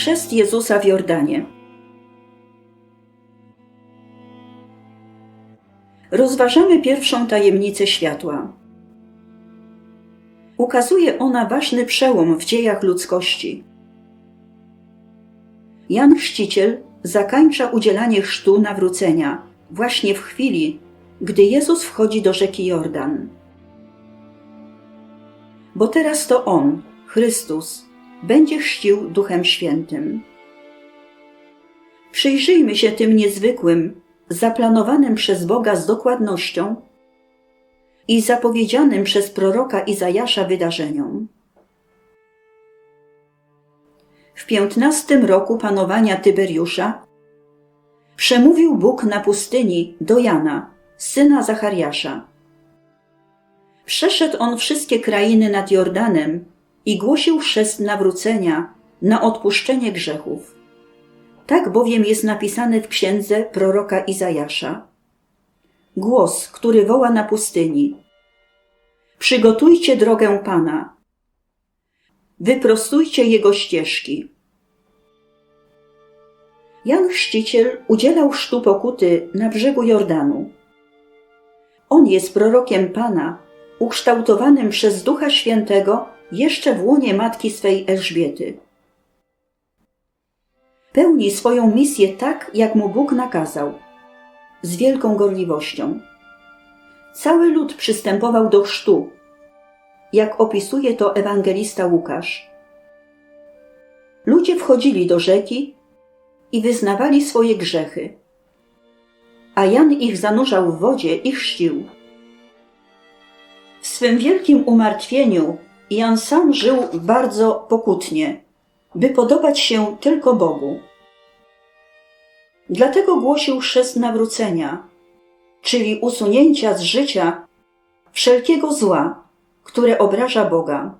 Chrzest Jezusa w Jordanie. Rozważamy pierwszą tajemnicę światła. Ukazuje ona ważny przełom w dziejach ludzkości. Jan Chrzciciel zakańcza udzielanie chrztu nawrócenia właśnie w chwili, gdy Jezus wchodzi do rzeki Jordan. Bo teraz to On, Chrystus, będzie chrzcił Duchem Świętym. Przyjrzyjmy się tym niezwykłym, zaplanowanym przez Boga z dokładnością i zapowiedzianym przez proroka Izajasza wydarzeniom. W piętnastym roku panowania Tyberiusza przemówił Bóg na pustyni do Jana, syna Zachariasza. Przeszedł on wszystkie krainy nad Jordanem i głosił chrzest nawrócenia na odpuszczenie grzechów. Tak bowiem jest napisane w księdze proroka Izajasza. Głos, który woła na pustyni. Przygotujcie drogę Pana. Wyprostujcie jego ścieżki. Jan Chrzciciel udzielał chrztu pokuty na brzegu Jordanu. On jest prorokiem Pana, ukształtowanym przez Ducha Świętego jeszcze w łonie matki swej Elżbiety. Pełni swoją misję tak, jak mu Bóg nakazał, z wielką gorliwością. Cały lud przystępował do chrztu, jak opisuje to ewangelista Łukasz. Ludzie wchodzili do rzeki i wyznawali swoje grzechy, a Jan ich zanurzał w wodzie i chrzcił. W swym wielkim umartwieniu Jan sam żył bardzo pokutnie, by podobać się tylko Bogu. Dlatego głosił chrzest nawrócenia, czyli usunięcia z życia wszelkiego zła, które obraża Boga.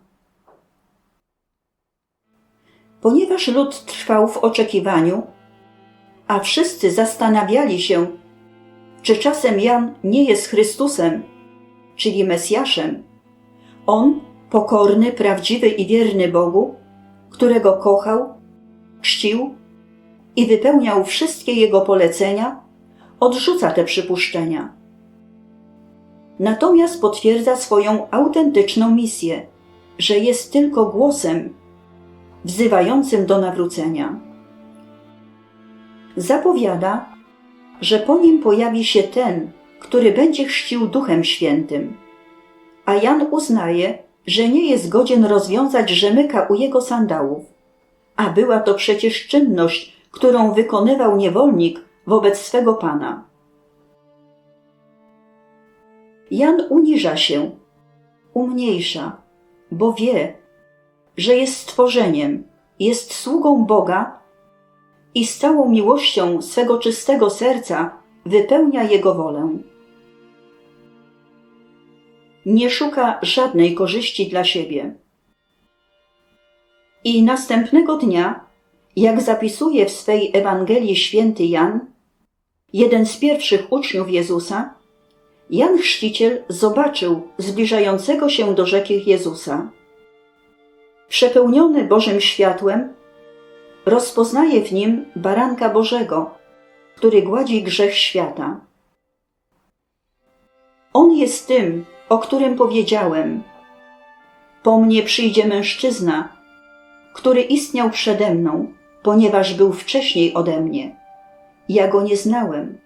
Ponieważ lud trwał w oczekiwaniu, a wszyscy zastanawiali się, czy czasem Jan nie jest Chrystusem, czyli Mesjaszem, on, pokorny, prawdziwy i wierny Bogu, którego kochał, czcił i wypełniał wszystkie jego polecenia, odrzuca te przypuszczenia. Natomiast potwierdza swoją autentyczną misję, że jest tylko głosem wzywającym do nawrócenia. Zapowiada, że po nim pojawi się ten, który będzie chrzcił Duchem Świętym. A Jan uznaje, że nie jest godzien rozwiązać rzemyka u jego sandałów. A była to przecież czynność, którą wykonywał niewolnik wobec swego pana. Jan uniża się, umniejsza, bo wie, że jest stworzeniem, jest sługą Boga i z całą miłością swego czystego serca wypełnia Jego wolę. Nie szuka żadnej korzyści dla siebie. I następnego dnia, jak zapisuje w swej Ewangelii święty Jan, jeden z pierwszych uczniów Jezusa, Jan Chrzciciel zobaczył zbliżającego się do rzeki Jezusa. Przepełniony Bożym światłem, rozpoznaje w nim baranka Bożego, który gładzi grzech świata. On jest tym, o którym powiedziałem. Po mnie przyjdzie mężczyzna, który istniał przede mną, ponieważ był wcześniej ode mnie. Ja go nie znałem.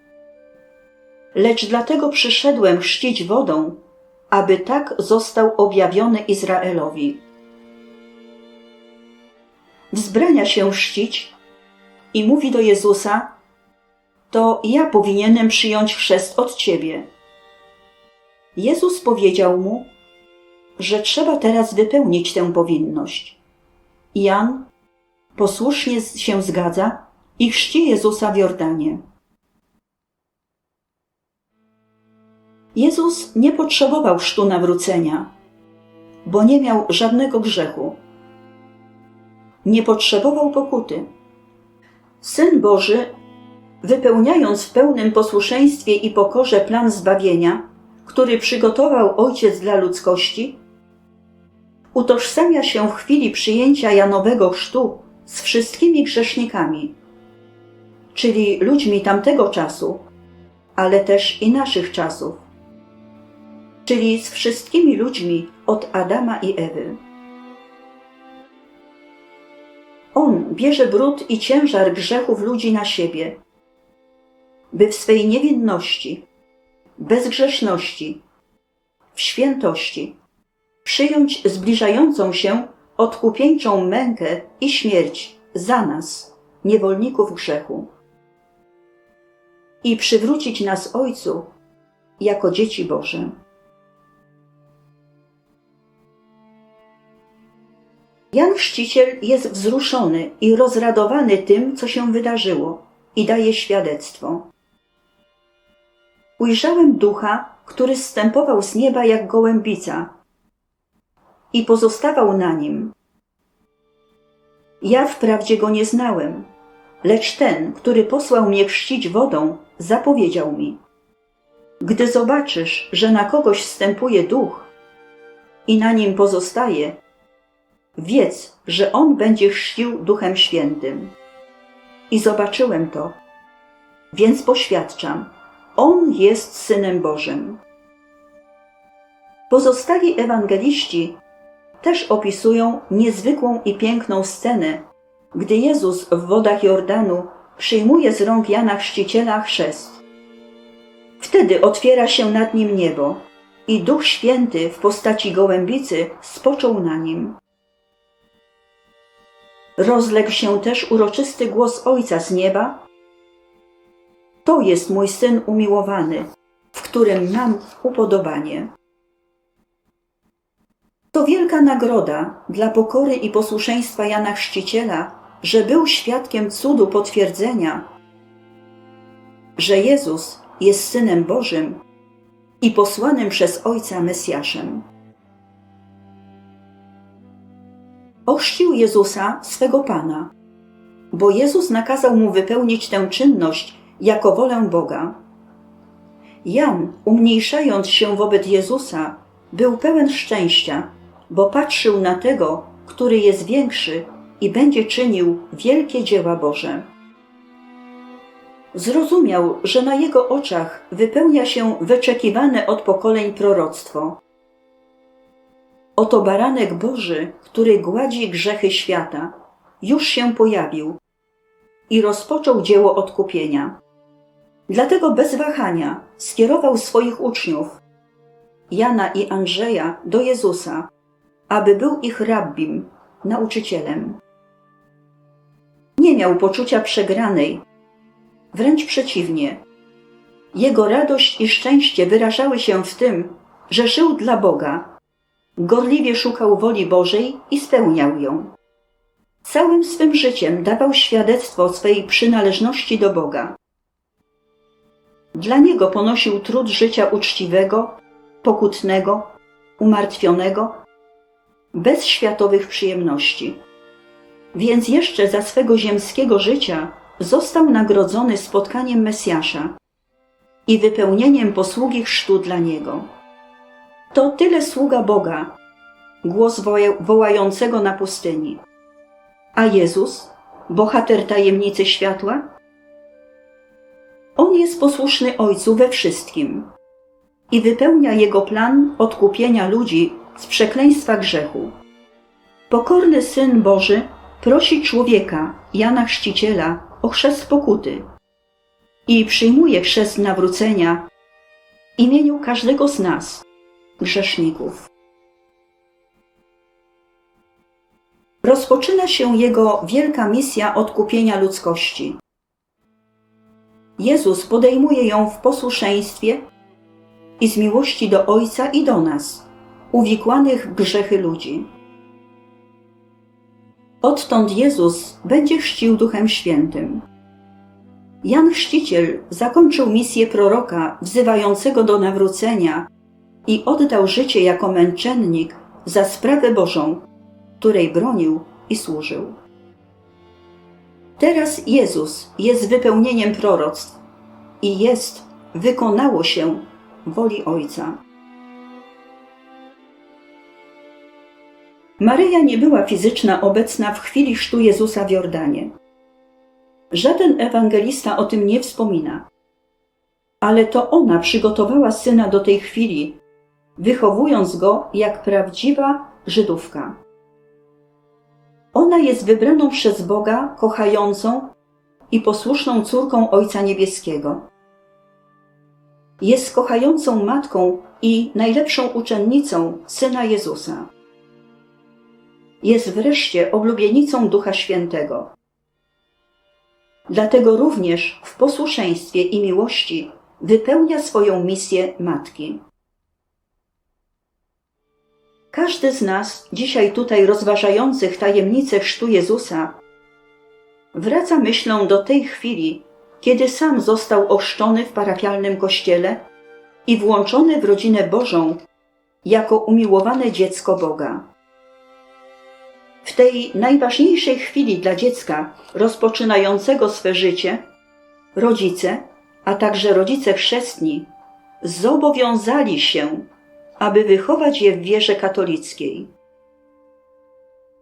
Lecz dlatego przyszedłem chrzcić wodą, aby tak został objawiony Izraelowi wzbrania się chrzcić i mówi do Jezusa: To ja powinienem przyjąć chrzest od ciebie. Jezus powiedział mu, że trzeba teraz wypełnić tę powinność. Jan posłusznie się zgadza i chrzci Jezusa w Jordanie. Jezus nie potrzebował chrztu nawrócenia, bo nie miał żadnego grzechu nie potrzebował pokuty. Syn Boży, wypełniając w pełnym posłuszeństwie i pokorze plan zbawienia, który przygotował Ojciec dla ludzkości, utożsamia się w chwili przyjęcia Janowego chrztu z wszystkimi grzesznikami, czyli ludźmi tamtego czasu, ale też i naszych czasów, czyli z wszystkimi ludźmi od Adama i Ewy. On bierze brud i ciężar grzechów ludzi na siebie, by w swej niewinności, bezgrzeszności, w świętości przyjąć zbliżającą się odkupieńczą mękę i śmierć za nas, niewolników grzechu, i przywrócić nas Ojcu jako dzieci Boże. Jan Chrzciciel jest wzruszony i rozradowany tym, co się wydarzyło, i daje świadectwo. Ujrzałem ducha, który zstępował z nieba jak gołębica i pozostawał na nim. Ja wprawdzie go nie znałem, lecz ten, który posłał mnie chrzcić wodą, zapowiedział mi: Gdy zobaczysz, że na kogoś wstępuje duch i na nim pozostaje, wiedz, że on będzie chrzcił duchem świętym. I zobaczyłem to, więc poświadczam, on jest synem Bożym. Pozostali ewangeliści też opisują niezwykłą i piękną scenę, gdy Jezus w wodach Jordanu przyjmuje z rąk Jana Chrzciciela chrzest. Wtedy otwiera się nad nim niebo i Duch Święty w postaci gołębicy spoczął na nim. Rozległ się też uroczysty głos Ojca z nieba. To jest mój Syn umiłowany, w którym mam upodobanie. To wielka nagroda dla pokory i posłuszeństwa Jana Chrzciciela, że był świadkiem cudu potwierdzenia, że Jezus jest Synem Bożym i posłanym przez Ojca Mesjaszem. Ochrzcił Jezusa swego Pana, bo Jezus nakazał mu wypełnić tę czynność jako wolę Boga. Jan, umniejszając się wobec Jezusa, był pełen szczęścia, bo patrzył na tego, który jest większy i będzie czynił wielkie dzieła Boże. Zrozumiał, że na jego oczach wypełnia się wyczekiwane od pokoleń proroctwo. Oto baranek Boży, który gładzi grzechy świata, już się pojawił i rozpoczął dzieło odkupienia. Dlatego bez wahania skierował swoich uczniów, Jana i Andrzeja, do Jezusa, aby był ich rabbim, nauczycielem. Nie miał poczucia przegranej, wręcz przeciwnie. Jego radość i szczęście wyrażały się w tym, że żył dla Boga, gorliwie szukał woli Bożej i spełniał ją. Całym swym życiem dawał świadectwo swej przynależności do Boga. Dla niego ponosił trud życia uczciwego, pokutnego, umartwionego, bez światowych przyjemności. Więc jeszcze za swego ziemskiego życia został nagrodzony spotkaniem Mesjasza i wypełnieniem posługi chrztu dla niego. To tyle sługa Boga, głos wołającego na pustyni. A Jezus, bohater tajemnicy światła? On jest posłuszny Ojcu we wszystkim i wypełnia jego plan odkupienia ludzi z przekleństwa grzechu. Pokorny Syn Boży prosi człowieka, Jana Chrzciciela, o chrzest pokuty i przyjmuje chrzest nawrócenia w imieniu każdego z nas, grzeszników. Rozpoczyna się jego wielka misja odkupienia ludzkości. Jezus podejmuje ją w posłuszeństwie i z miłości do Ojca i do nas – uwikłanych w grzechy ludzi. Odtąd Jezus będzie chrzcił Duchem Świętym. Jan Chrzciciel zakończył misję proroka wzywającego do nawrócenia i oddał życie jako męczennik za sprawę Bożą, której bronił i służył. Teraz Jezus jest wypełnieniem proroctw i jest, wykonało się woli Ojca. Maryja nie była fizyczna obecna w chwili chrztu Jezusa w Jordanie. Żaden ewangelista o tym nie wspomina. Ale to ona przygotowała syna do tej chwili, wychowując go jak prawdziwa Żydówka. Ona jest wybraną przez Boga, kochającą i posłuszną córką Ojca Niebieskiego. Jest kochającą matką i najlepszą uczennicą Syna Jezusa. Jest wreszcie oblubienicą Ducha Świętego. Dlatego również w posłuszeństwie i miłości wypełnia swoją misję matki. Każdy z nas, dzisiaj tutaj rozważających tajemnicę chrztu Jezusa, wraca myślą do tej chwili, kiedy sam został ochrzczony w parafialnym kościele i włączony w rodzinę Bożą jako umiłowane dziecko Boga. W tej najważniejszej chwili dla dziecka rozpoczynającego swe życie, rodzice, a także rodzice chrzestni, zobowiązali się, aby wychować je w wierze katolickiej.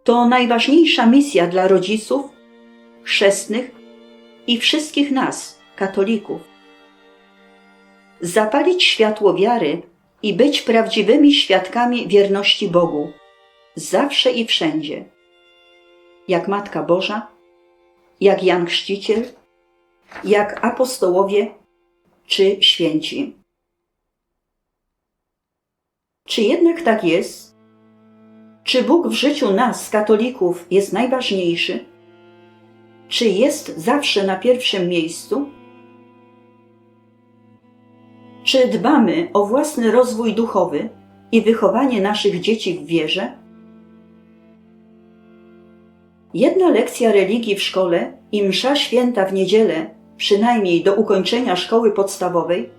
To najważniejsza misja dla rodziców, chrzestnych i wszystkich nas, katolików. Zapalić światło wiary i być prawdziwymi świadkami wierności Bogu, zawsze i wszędzie. Jak Matka Boża, jak Jan Chrzciciel, jak apostołowie czy święci. Czy jednak tak jest? Czy Bóg w życiu nas, katolików, jest najważniejszy? Czy jest zawsze na pierwszym miejscu? Czy dbamy o własny rozwój duchowy i wychowanie naszych dzieci w wierze? Jedna lekcja religii w szkole i msza święta w niedzielę, przynajmniej do ukończenia szkoły podstawowej,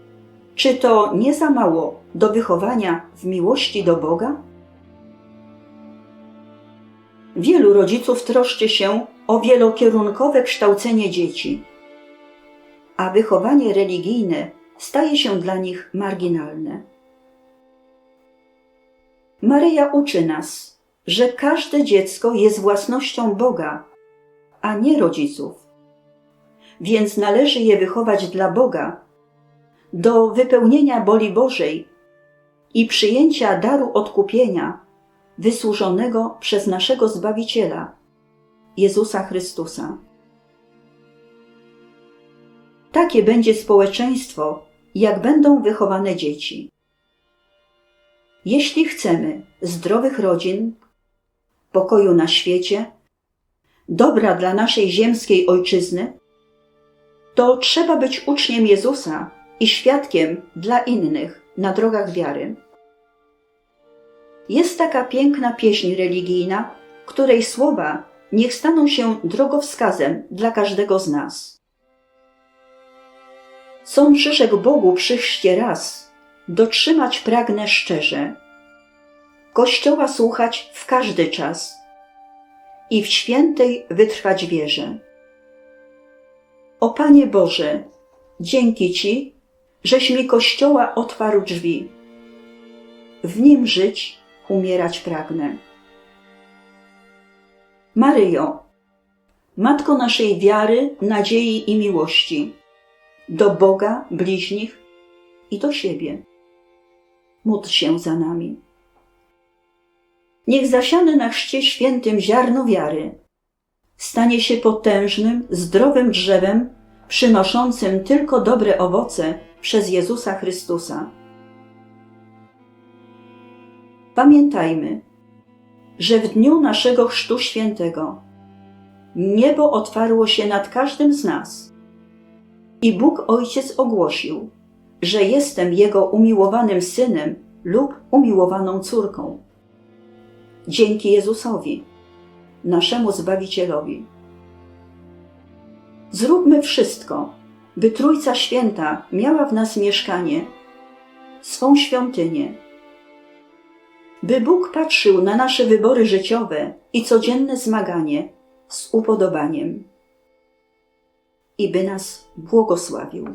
czy to nie za mało do wychowania w miłości do Boga? Wielu rodziców troszczy się o wielokierunkowe kształcenie dzieci, a wychowanie religijne staje się dla nich marginalne. Maryja uczy nas, że każde dziecko jest własnością Boga, a nie rodziców. Więc należy je wychować dla Boga, do wypełnienia boli Bożej i przyjęcia daru odkupienia wysłużonego przez naszego Zbawiciela, Jezusa Chrystusa. Takie będzie społeczeństwo, jak będą wychowane dzieci. Jeśli chcemy zdrowych rodzin, pokoju na świecie, dobra dla naszej ziemskiej ojczyzny, to trzeba być uczniem Jezusa i świadkiem dla innych na drogach wiary. Jest taka piękna pieśń religijna, której słowa niech staną się drogowskazem dla każdego z nas. Co przyszedł Bogu przy chrzcie raz, dotrzymać pragnę szczerze. Kościoła słuchać w każdy czas i w świętej wytrwać wierze. O Panie Boże, dzięki Ci, żeś mi Kościoła otwarł drzwi. W nim żyć, umierać pragnę. Maryjo, Matko naszej wiary, nadziei i miłości, do Boga, bliźnich i do siebie. Módl się za nami. Niech zasiane na chrzcie świętym ziarno wiary stanie się potężnym, zdrowym drzewem, przynoszącym tylko dobre owoce przez Jezusa Chrystusa. Pamiętajmy, że w dniu naszego Chrztu Świętego niebo otwarło się nad każdym z nas i Bóg Ojciec ogłosił, że jestem Jego umiłowanym synem lub umiłowaną córką. Dzięki Jezusowi, naszemu Zbawicielowi. Zróbmy wszystko, by Trójca Święta miała w nas mieszkanie, swą świątynię, by Bóg patrzył na nasze wybory życiowe i codzienne zmaganie z upodobaniem i by nas błogosławił.